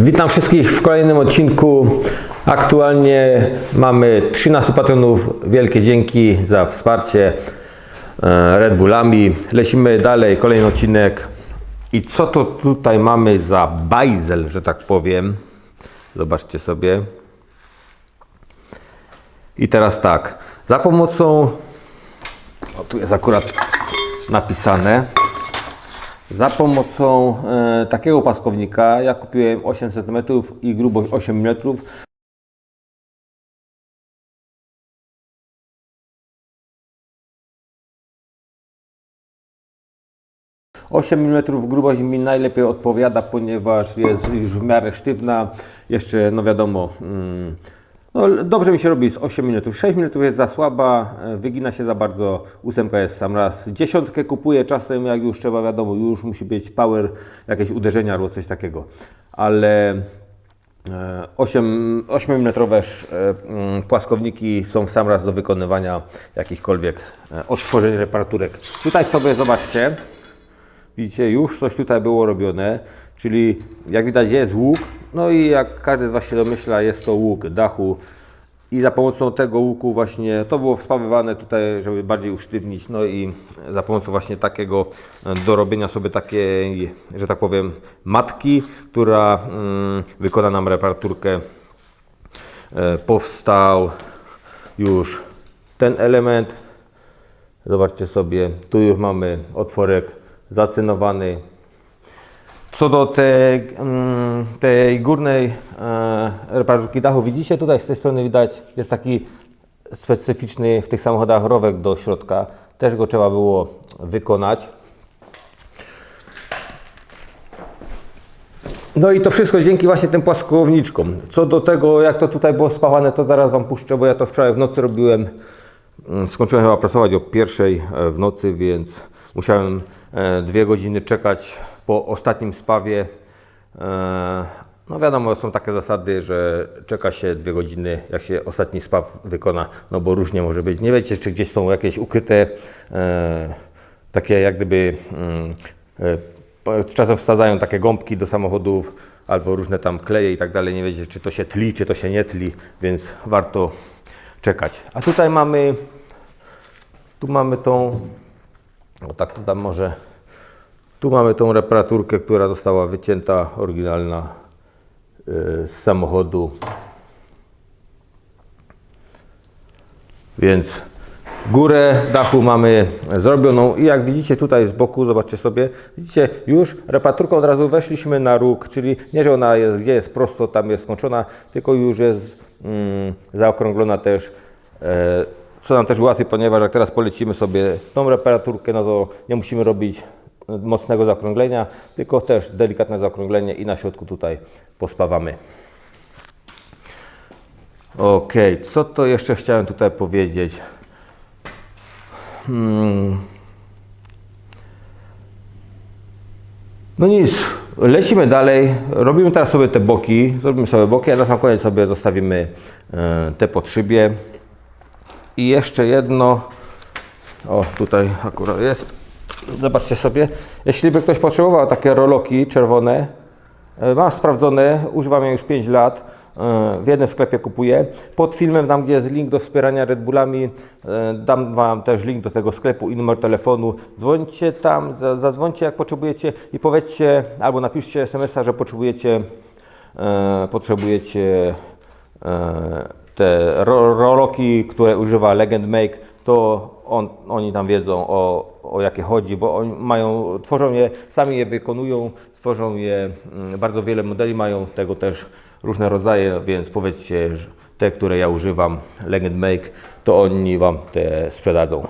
Witam wszystkich w kolejnym odcinku. Aktualnie mamy 13 patronów. Wielkie dzięki za wsparcie e, Red Bullami. Lecimy dalej, kolejny odcinek. I co to tutaj mamy za bajzel, że tak powiem? Zobaczcie sobie. I teraz tak, za pomocą, o tu jest akurat napisane, za pomocą e, takiego paskownika ja kupiłem 8 cm i grubość 8 mm. Osiem mm grubość mi najlepiej odpowiada, ponieważ jest już w miarę sztywna. Jeszcze, no wiadomo, mm, no, dobrze mi się robi z 8 mm. 6 mm jest za słaba, e, wygina się za bardzo, ósemka jest sam raz. Dziesiątkę kupuję czasem, jak już trzeba, wiadomo, już musi być power, jakieś uderzenia albo coś takiego. Ale e, 8, 8 mm płaskowniki są w sam raz do wykonywania jakichkolwiek e, odtworzeń, reparaturek. Tutaj sobie zobaczcie, Widzicie, już coś tutaj było robione, czyli jak widać jest łuk, no i jak każdy z Was się domyśla, jest to łuk dachu. I za pomocą tego łuku właśnie, to było wspawywane tutaj, żeby bardziej usztywnić, no i za pomocą właśnie takiego e, dorobienia sobie takiej, że tak powiem, matki, która mm, wykona nam reparaturkę, e, powstał już ten element, Zobaczcie sobie, tu już mamy otworek zacynowany. Co do tej, mm, tej górnej e, reparaturki dachu, widzicie tutaj z tej strony widać, jest taki specyficzny w tych samochodach rowek do środka. Też go trzeba było wykonać. No i to wszystko dzięki właśnie tym płaskowniczkom. Co do tego, jak to tutaj było spawane, to zaraz Wam puszczę, bo ja to wczoraj w nocy robiłem. Mm, Skończyłem chyba pracować o pierwszej e, w nocy, więc musiałem e, dwie godziny czekać po ostatnim spawie. E, No wiadomo, są takie zasady, że czeka się dwie godziny, jak się ostatni spaw wykona, no bo różnie może być. Nie wiecie, czy gdzieś są jakieś ukryte, e, takie jak gdyby, mm, e, czasem wsadzają takie gąbki do samochodów, albo różne tam kleje i tak dalej. Nie wiecie, czy to się tli, czy to się nie tli, więc warto czekać. A tutaj mamy, tu mamy tą, o tak to tam może, tu mamy tą reparaturkę, która została wycięta, oryginalna y, z samochodu. Więc górę dachu mamy zrobioną i jak widzicie tutaj z boku, zobaczcie sobie, widzicie już reparaturką od razu weszliśmy na róg, czyli nie, że ona jest, gdzie jest prosto, tam jest skończona, tylko już jest mm, zaokrąglona też. E, co nam też ułatwi, ponieważ jak teraz polecimy sobie tą reparaturkę, no to nie musimy robić mocnego zaokrąglenia, tylko też delikatne zaokrąglenie i na środku tutaj pospawamy. Ok, co to jeszcze chciałem tutaj powiedzieć? Hmm. No nic, lecimy dalej. Robimy teraz sobie te boki. Zrobimy sobie boki, a na sam koniec sobie zostawimy e, te pod szybie. I jeszcze jedno. O, tutaj akurat jest. Zobaczcie sobie. Jeśli by ktoś potrzebował takie roloki czerwone, e, mam sprawdzone, używam je już 5 lat. e, W jednym sklepie kupuję. Pod filmem, tam gdzie jest link do wspierania Red Bullami, e, dam Wam też link do tego sklepu i numer telefonu. Dzwońcie tam, za- zadzwońcie jak potrzebujecie i powiedzcie albo napiszcie SMS-a, że potrzebujecie, potrzebujecie te ro, roloki, które używa Legend Make, to on, oni tam wiedzą o, o jakie chodzi, bo oni mają, tworzą je, sami je wykonują, tworzą je, mm, bardzo wiele modeli mają, tego też różne rodzaje, więc powiedzcie, że te, które ja używam, Legend Make, to oni Wam te sprzedadzą.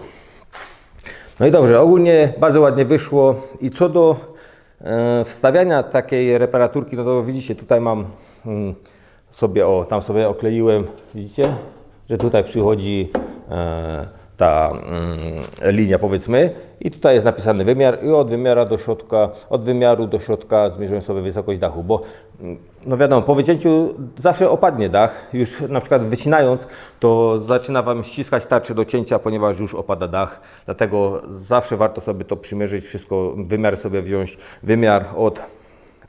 No i dobrze, ogólnie bardzo ładnie wyszło. I co do e, wstawiania takiej reparaturki, no to widzicie, tutaj mam mm, sobie, o, tam sobie okleiłem, widzicie, że tutaj przychodzi e, ta mm, linia powiedzmy. I tutaj jest napisany wymiar i od wymiara do środka, od wymiaru do środka zmierzyłem sobie wysokość dachu, bo mm, no wiadomo, po wycięciu zawsze opadnie dach, już na przykład wycinając, to zaczyna Wam ściskać tarczy do cięcia, ponieważ już opada dach, dlatego zawsze warto sobie to przymierzyć, wszystko, wymiar sobie wziąć, wymiar od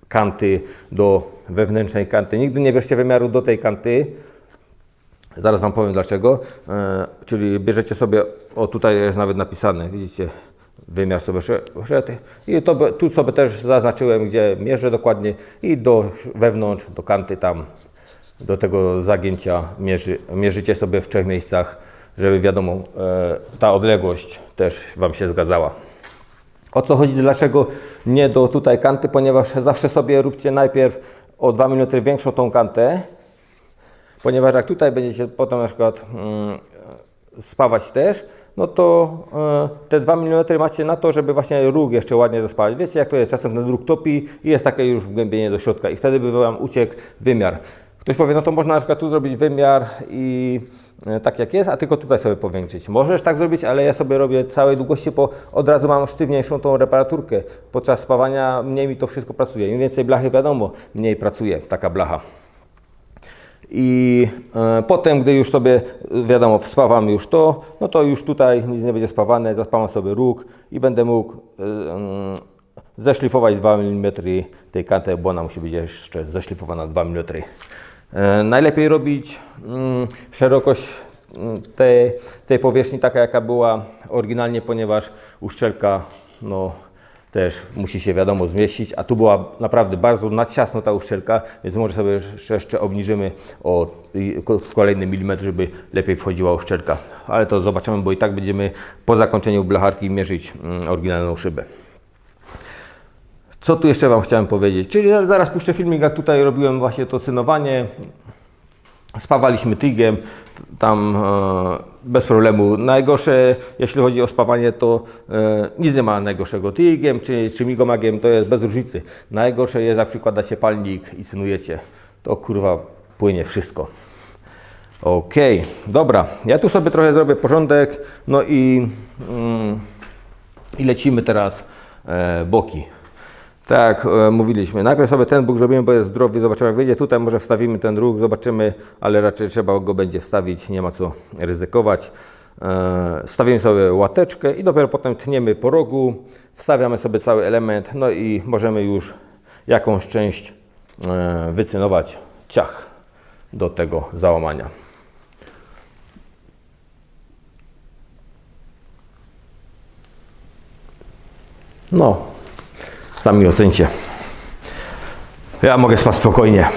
kanty do wewnętrznej kanty. Nigdy nie bierzcie wymiaru do tej kanty, Zaraz Wam powiem dlaczego. E, czyli bierzecie sobie, o tutaj jest nawet napisane, widzicie, wymiar sobie szedł i to tu sobie też zaznaczyłem, gdzie mierzę dokładnie i do wewnątrz, do kanty tam, do tego zagięcia mierzy, mierzycie sobie w trzech miejscach, żeby wiadomo, e, ta odległość też Wam się zgadzała. O co chodzi, dlaczego nie do tutaj kanty, ponieważ zawsze sobie róbcie najpierw o 2 mm większą tą kantę, ponieważ jak tutaj będziecie potem na przykład mm, spawać też, no to e, te 2 mm macie na to, żeby właśnie róg jeszcze ładnie zaspawać. Wiecie jak to jest, czasem ten róg topi i jest takie już wgłębienie do środka i wtedy by Wam uciekł wymiar. Ktoś powie, no to można na przykład tu zrobić wymiar i e, tak jak jest, a tylko tutaj sobie powiększyć. Możesz tak zrobić, ale ja sobie robię całej długości, bo od razu mam sztywniejszą tą reparaturkę. Podczas spawania mniej mi to wszystko pracuje. Im więcej blachy wiadomo, mniej pracuje taka blacha. I e, potem, gdy już sobie, wiadomo, spawam już to, no to już tutaj nic nie będzie spawane, zaspawam sobie róg i będę mógł e, mm, zeszlifować 2 mm tej kanty, bo ona musi być jeszcze zeszlifowana 2 mm. E, najlepiej robić mm, szerokość mm, tej, tej powierzchni taka, jaka była oryginalnie, ponieważ uszczelka, no, też musi się wiadomo zmieścić, a tu była naprawdę bardzo na ta uszczelka, więc może sobie jeszcze- obniżymy o kolejny milimetr, żeby lepiej wchodziła uszczelka. Ale to zobaczymy, bo i tak będziemy po zakończeniu blacharki mierzyć mm, oryginalną szybę. Co tu jeszcze Wam chciałem powiedzieć? Czyli zaraz puszczę filmik, jak tutaj robiłem właśnie to cynowanie. Spawaliśmy tygiem, tam e, bez problemu. Najgorsze, jeśli chodzi o spawanie, to e, nic nie ma najgorszego. Tygiem czy, czy migomagiem to jest bez różnicy. Najgorsze jest, jak przykładacie palnik i cynujecie. To kurwa płynie wszystko. Okej, dobra. Ja tu sobie trochę zrobię porządek. No i, mm, i lecimy teraz e, boki. Tak, e, mówiliśmy. Najpierw sobie ten bóg zrobimy, bo jest zdrowy. Zobaczymy, jak wyjdzie. Tutaj może wstawimy ten róg, zobaczymy, ale raczej trzeba go będzie wstawić. Nie ma co ryzykować. E, Stawimy sobie łateczkę i dopiero potem tniemy po rogu. Wstawiamy sobie cały element, no i możemy już jakąś część e, wycynować ciach do tego załamania. No, Sami ocencie. Ja mogę spać spokojnie.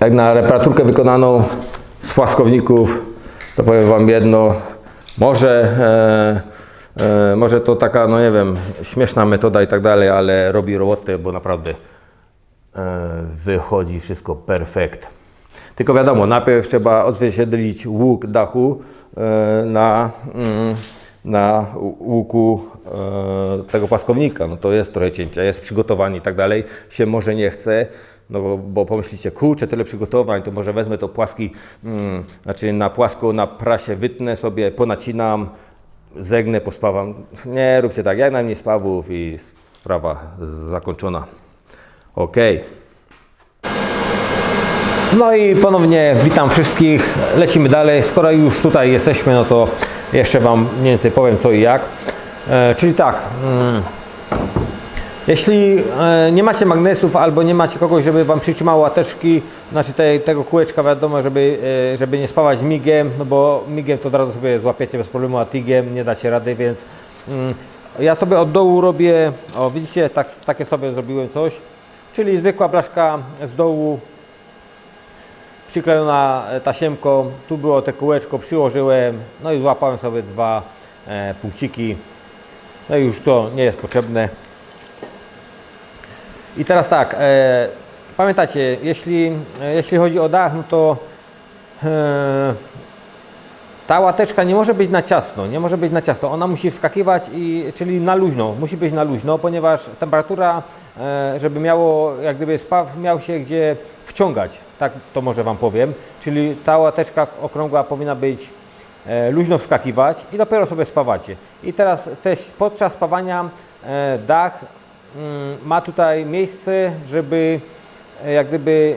Jak na reparaturkę wykonaną z płaskowników, to powiem Wam jedno. Może, e, e, może to taka, no nie wiem, śmieszna metoda i tak dalej, ale robi robotę, bo naprawdę e, wychodzi wszystko perfekt. Tylko wiadomo, najpierw trzeba odzwierciedlić łuk dachu e, na, mm, na łuku e, tego płaskownika. No to jest trochę cięcia, jest przygotowanie i tak dalej. Się może nie chce, no bo, bo pomyślicie, kurczę, tyle przygotowań, to może wezmę to płaski, mm, znaczy na płasko, na prasie wytnę sobie, ponacinam, zegnę, pospawam. Nie róbcie tak, jak najmniej spawów i sprawa zakończona. Okej. No i ponownie witam wszystkich. Lecimy dalej. Skoro już tutaj jesteśmy, no to jeszcze Wam mniej więcej powiem co i jak. E, czyli tak. Mm, jeśli e, nie macie magnesów albo nie macie kogoś, żeby Wam przytrzymał łateczki, znaczy tego kółeczka wiadomo, żeby, e, żeby nie spawać migiem, no bo migiem to od razu sobie złapiecie bez problemu, a tigiem nie dacie rady, więc mm, ja sobie od dołu robię, o widzicie, tak, takie sobie zrobiłem coś, czyli zwykła blaszka z dołu przyklejona e, tasiemką, tu było te kółeczko, przyłożyłem, no i złapałem sobie dwa e, punkciki, no i już to nie jest potrzebne. I teraz tak, e, pamiętacie, jeśli, e, jeśli chodzi o dach, no to e, ta łateczka nie może być na ciasno, nie może być na ciasno, ona musi wskakiwać, i, czyli na luźno, musi być na luźno, ponieważ temperatura, e, żeby miało, jak gdyby spaw miał się gdzie wciągać, tak to może Wam powiem, czyli ta łateczka okrągła powinna być e, luźno wskakiwać i dopiero sobie spawacie. I teraz też podczas spawania e, dach mm, ma tutaj miejsce, żeby jak gdyby,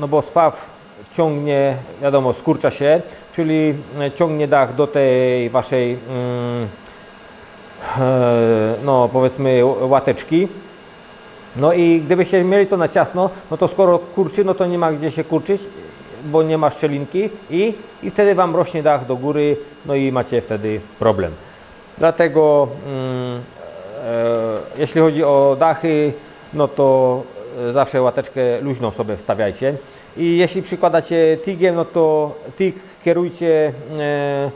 no bo spaw ciągnie, wiadomo, skurcza się, czyli e, ciągnie dach do tej waszej, mm, e, no powiedzmy łateczki. No i gdybyście mieli to na ciasno, no to skoro kurczy, no to nie ma gdzie się kurczyć, bo nie ma szczelinki i, i wtedy Wam rośnie dach do góry, no i macie wtedy problem. Dlatego mm, e, jeśli chodzi o dachy, no to e, zawsze łateczkę luźną sobie wstawiajcie. I jeśli przykładacie tigiem, no to tig kierujcie e,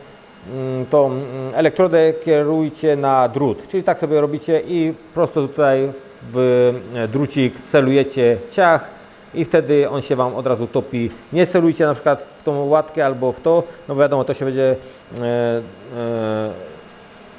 mm, tą elektrodę kierujcie na drut, czyli tak sobie robicie i prosto tutaj w e, drucik celujecie ciach i wtedy on się Wam od razu topi. Nie celujcie na przykład w tą łatkę albo w to, no bo wiadomo, to się będzie e, e,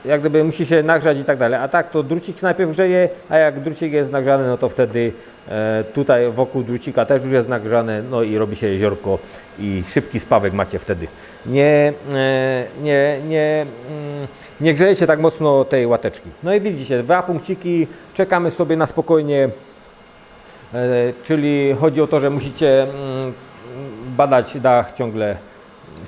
jak gdyby musi się nagrzać i tak dalej. A tak to drucik najpierw grzeje, a jak drucik jest nagrzany, no to wtedy e, tutaj wokół drucika też już jest nagrzane, no i robi się jeziorko i szybki spawek macie wtedy. Nie, e, nie, nie, mm, nie grzejecie tak mocno tej łateczki. No i widzicie, dwa punkciki, czekamy sobie na spokojnie, e, czyli chodzi o to, że musicie mm, badać dach ciągle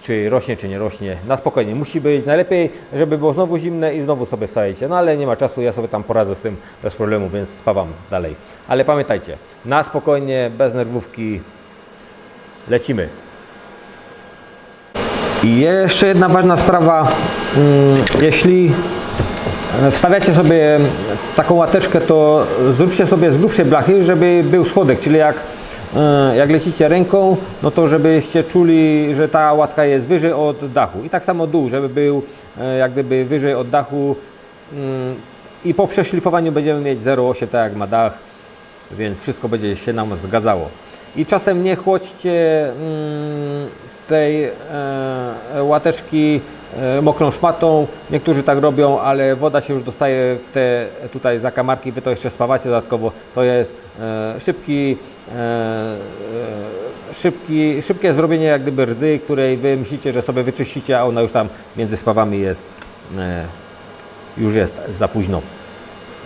czy rośnie, czy nie rośnie. Na spokojnie. Musi być najlepiej, żeby było znowu zimne i znowu sobie stajecie. No ale nie ma czasu, ja sobie tam poradzę z tym bez problemu, więc spawam dalej. Ale pamiętajcie, na spokojnie, bez nerwówki, lecimy. I jeszcze jedna ważna sprawa, mm, jeśli wstawiacie sobie taką łateczkę, to zróbcie sobie z grubszej blachy, żeby był schodek, czyli jak, jak lecicie ręką, no to żebyście czuli, że ta łatka jest wyżej od dachu. I tak samo dół, żeby był e, jak gdyby wyżej od dachu mm, i po przeszlifowaniu będziemy mieć 0,8 tak jak ma dach, więc wszystko będzie się nam zgadzało. I czasem nie chłodźcie mm, tej e, łateczki e, mokrą szmatą. Niektórzy tak robią, ale woda się już dostaje w te tutaj zakamarki, wy to jeszcze spawacie dodatkowo. To jest e, szybki, e, e, szybki, szybkie zrobienie jak gdyby rdzy, której wy myślicie, że sobie wyczyścicie, a ona już tam między spawami jest, e, już jest za późno.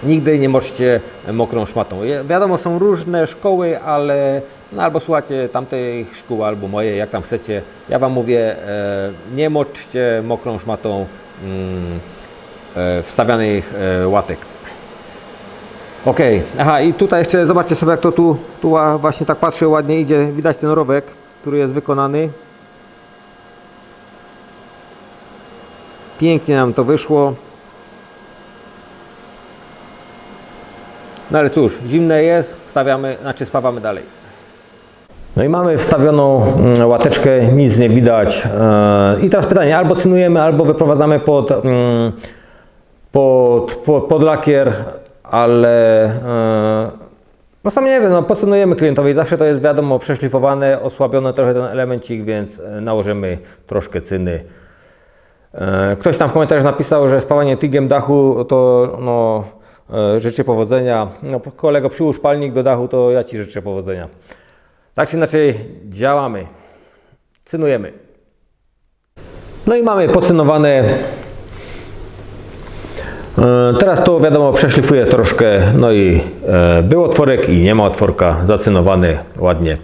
Nigdy nie moczcie mokrą szmatą. Wiadomo, są różne szkoły, ale no albo słuchacie tamtej szkoły, albo mojej, jak tam chcecie. Ja Wam mówię, e, nie moczcie mokrą szmatą mm, e, wstawianych e, łatek. Ok, aha i tutaj jeszcze zobaczcie sobie jak to tu, tu ła- właśnie tak patrzę ładnie idzie, widać ten rowek, który jest wykonany. Pięknie nam to wyszło. No ale cóż, zimne jest, wstawiamy, znaczy spawamy dalej. No i mamy wstawioną mm, łateczkę, nic nie widać. E, I teraz pytanie, albo cynujemy, albo wyprowadzamy pod, mm, pod, pod, pod lakier, ale e, no sam nie wiem, no pocynujemy klientowi. Zawsze to jest wiadomo przeszlifowane, osłabiony trochę ten elemencik, więc e, nałożymy troszkę cyny. E, Ktoś tam w komentarzach napisał, że spawanie tygiem dachu to no, życzę powodzenia. No, kolego, przyłóż palnik do dachu, to ja Ci życzę powodzenia. Tak czy inaczej działamy. Cynujemy. No i mamy pocynowane. E, Teraz to wiadomo przeszlifuję troszkę, no i e, był otworek i nie ma otworka, zacynowany ładnie.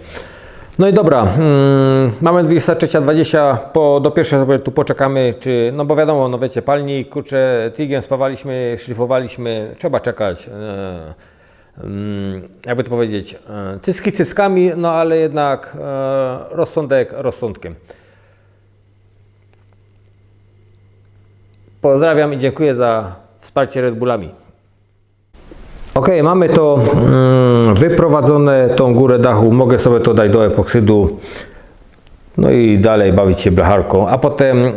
No i dobra, mm, mamy 23.20, po, do pierwszej sobie tu poczekamy, czy, no bo wiadomo, no wiecie, palnik, kurczę, tigiem spawaliśmy, szlifowaliśmy, trzeba czekać. E, mm, jakby to powiedzieć, cycki cyckami, no ale jednak rozsądek rozsądkiem. Pozdrawiam i dziękuję za wsparcie Red Bullami. Ok, mamy to mm, wyprowadzone, tą górę dachu. Mogę sobie to dać do epoksydu. No i dalej bawić się blacharką. A potem mm,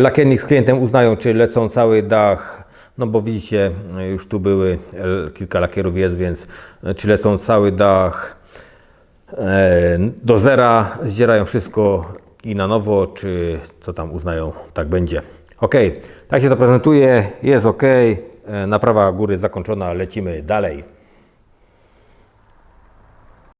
lakiernik z klientem uznają, czy lecą cały dach. No bo widzicie, już tu były kilka lakierów jest, więc e, czy lecą cały dach e, do zera, zdzierają wszystko i na nowo, czy co tam uznają, tak będzie. Ok, tak się to prezentuje, jest ok, e, naprawa góry zakończona, lecimy dalej.